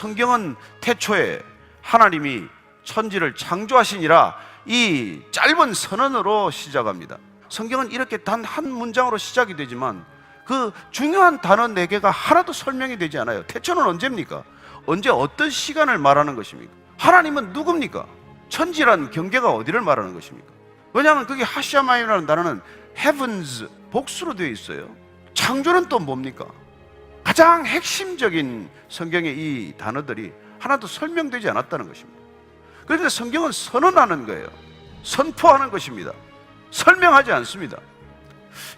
성경은 태초에 하나님이 천지를 창조하시니라 이 짧은 선언으로 시작합니다. 성경은 이렇게 단 한 문장으로 시작이 되지만 그 중요한 단어 네 개가 하나도 설명이 되지 않아요. 태초는 언제입니까? 언제 어떤 시간을 말하는 것입니까? 하나님은 누굽니까? 천지란 경계가 어디를 말하는 것입니까? 왜냐하면 그게 하샤마임이라는 단어는 heavens 복수로 되어 있어요. 창조는 또 뭡니까? 가장 핵심적인 성경의 이 단어들이 하나도 설명되지 않았다는 것입니다. 그런데 성경은 선언하는 거예요. 선포하는 것입니다. 설명하지 않습니다.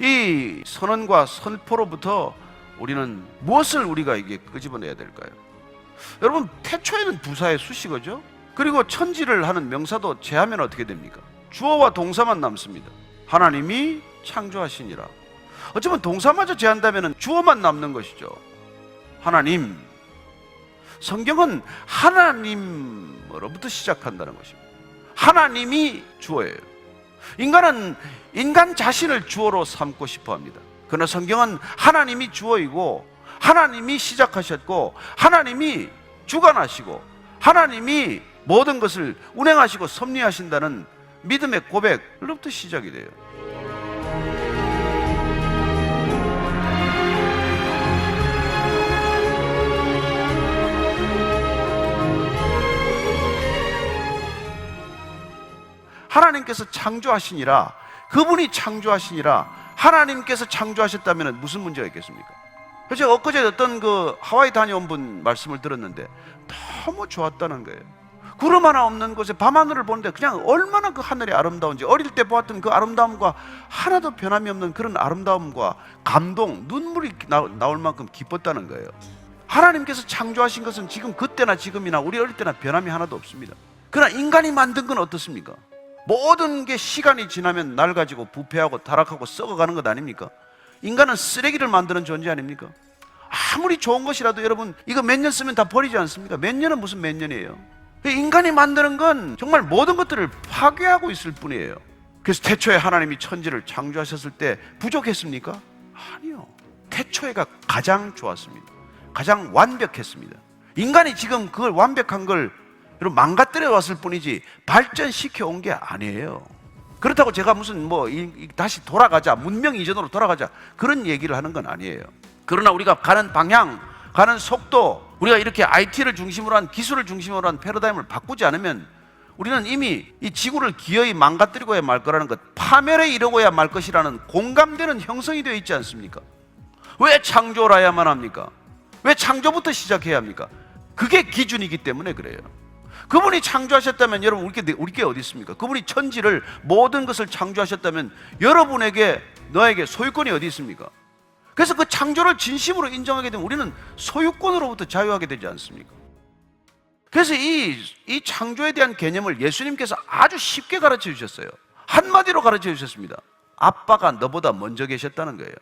이 선언과 선포로부터 우리는 무엇을 우리가 이게 끄집어내야 될까요? 여러분 태초에는 부사의 수식어죠. 그리고 천지를 하는 명사도 제하면 어떻게 됩니까? 주어와 동사만 남습니다. 하나님이 창조하시니라. 어쩌면 동사마저 제한다면 주어만 남는 것이죠. 하나님. 성경은 하나님으로부터 시작한다는 것입니다. 하나님이 주어예요. 인간은 인간 자신을 주어로 삼고 싶어 합니다. 그러나 성경은 하나님이 주어이고 하나님이 시작하셨고 하나님이 주관하시고 하나님이 모든 것을 운행하시고 섭리하신다는 믿음의 고백으로부터 시작이 돼요. 하나님께서 창조하시니라 그분이 창조하시니라 하나님께서 창조하셨다면 무슨 문제가 있겠습니까? 그래서 엊그제 어떤 그 하와이 다녀온 분 말씀을 들었는데 너무 좋았다는 거예요. 구름 하나 없는 곳에 밤하늘을 보는데 그냥 얼마나 그 하늘이 아름다운지 어릴 때 보았던 그 아름다움과 하나도 변함이 없는 그런 아름다움과 감동, 눈물이 나, 나올 만큼 기뻤다는 거예요. 하나님께서 창조하신 것은 지금 그때나 지금이나 우리 어릴 때나 변함이 하나도 없습니다. 그러나 인간이 만든 건 어떻습니까? 모든 게 시간이 지나면 낡아지고 부패하고 타락하고 썩어가는 것 아닙니까? 인간은 쓰레기를 만드는 존재 아닙니까? 아무리 좋은 것이라도 여러분 이거 몇 년 쓰면 다 버리지 않습니까? 몇 년은 무슨 몇 년이에요? 인간이 만드는 건 정말 모든 것들을 파괴하고 있을 뿐이에요. 그래서 태초에 하나님이 천지를 창조하셨을 때 부족했습니까? 아니요. 태초에가 가장 좋았습니다. 가장 완벽했습니다. 인간이 지금 그걸 완벽한 걸 여러분 망가뜨려 왔을 뿐이지 발전시켜 온 게 아니에요. 그렇다고 제가 무슨 뭐 다시 돌아가자 문명 이전으로 돌아가자 그런 얘기를 하는 건 아니에요. 그러나 우리가 가는 방향, 가는 속도, 우리가 이렇게 IT를 중심으로 한 기술을 중심으로 한 패러다임을 바꾸지 않으면 우리는 이미 이 지구를 기어이 망가뜨리고야 말 거라는 것, 파멸에 이르고야 말 것이라는 공감되는 형성이 되어 있지 않습니까? 왜 창조라야만 합니까? 왜 창조부터 시작해야 합니까? 그게 기준이기 때문에 그래요. 그분이 창조하셨다면 여러분 우리 게 우리 게 어디 있습니까? 그분이 천지를 모든 것을 창조하셨다면 여러분에게 너에게 소유권이 어디 있습니까? 그래서 그 창조를 진심으로 인정하게 되면 우리는 소유권으로부터 자유하게 되지 않습니까? 그래서 이, 이 창조에 대한 개념을 예수님께서 아주 쉽게 가르쳐 주셨어요. 한마디로 가르쳐 주셨습니다. 아빠가 너보다 먼저 계셨다는 거예요.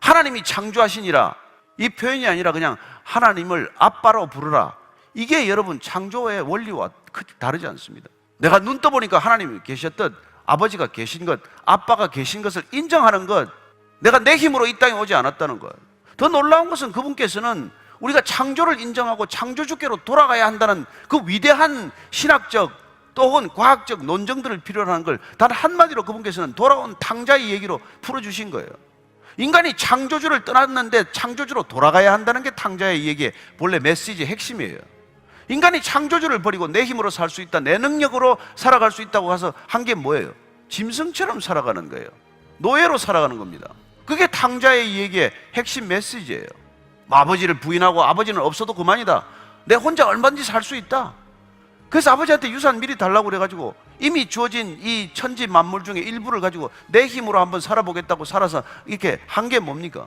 하나님이 창조하시니라 이 표현이 아니라 그냥 하나님을 아빠로 부르라. 이게 여러분 창조의 원리와 크게 다르지 않습니다. 내가 눈 떠보니까 하나님이 계셨듯 아버지가 계신 것, 아빠가 계신 것을 인정하는 것, 내가 내 힘으로 이 땅에 오지 않았다는 것. 더 놀라운 것은 그분께서는 우리가 창조를 인정하고 창조주께로 돌아가야 한다는 그 위대한 신학적 또 혹은 과학적 논쟁들을 필요로 하는 걸 단 한마디로 그분께서는 돌아온 탕자의 얘기로 풀어주신 거예요. 인간이 창조주를 떠났는데 창조주로 돌아가야 한다는 게 탕자의 얘기의 본래 메시지의 핵심이에요. 인간이 창조주를 버리고 내 힘으로 살 수 있다, 내 능력으로 살아갈 수 있다고 해서 한 게 뭐예요? 짐승처럼 살아가는 거예요. 노예로 살아가는 겁니다. 그게 탕자의 얘기의 핵심 메시지예요. 아버지를 부인하고 아버지는 없어도 그만이다. 내 혼자 얼마든지 살 수 있다. 그래서 아버지한테 유산 미리 달라고 그래가지고 이미 주어진 이 천지 만물 중에 일부를 가지고 내 힘으로 한번 살아보겠다고 살아서 이렇게 한 게 뭡니까?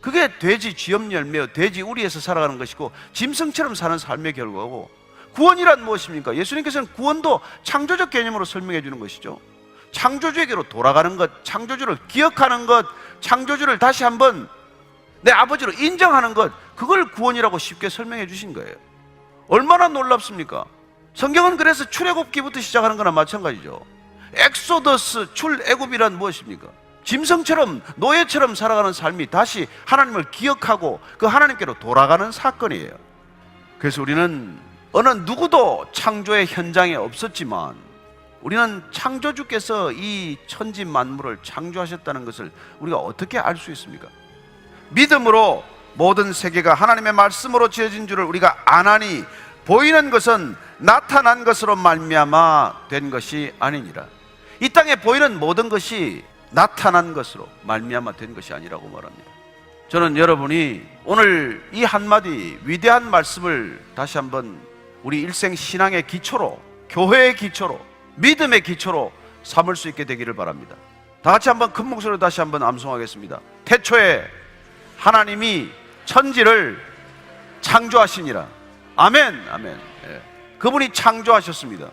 그게 돼지 쥐염 열매요. 돼지 우리에서 살아가는 것이고 짐승처럼 사는 삶의 결과고 구원이란 무엇입니까? 예수님께서는 구원도 창조적 개념으로 설명해 주는 것이죠. 창조주에게로 돌아가는 것, 창조주를 기억하는 것, 창조주를 다시 한번 내 아버지로 인정하는 것, 그걸 구원이라고 쉽게 설명해 주신 거예요. 얼마나 놀랍습니까? 성경은 그래서 출애굽기부터 시작하는 거나 마찬가지죠. 엑소더스 출애굽이란 무엇입니까? 짐승처럼 노예처럼 살아가는 삶이 다시 하나님을 기억하고 그 하나님께로 돌아가는 사건이에요. 그래서 우리는 어느 누구도 창조의 현장에 없었지만 우리는 창조주께서 이 천지 만물을 창조하셨다는 것을 우리가 어떻게 알 수 있습니까? 믿음으로 모든 세계가 하나님의 말씀으로 지어진 줄을 우리가 아나니 보이는 것은 나타난 것으로 말미암아 된 것이 아니니라. 이 땅에 보이는 모든 것이 나타난 것으로 말미암아 된 것이 아니라고 말합니다. 저는 여러분이 오늘 이 한마디 위대한 말씀을 다시 한번 우리 일생 신앙의 기초로 교회의 기초로 믿음의 기초로 삼을 수 있게 되기를 바랍니다. 다 같이 한번 큰 목소리로 다시 한번 암송하겠습니다. 태초에 하나님이 천지를 창조하시니라. 아멘, 아멘. 예. 그분이 창조하셨습니다.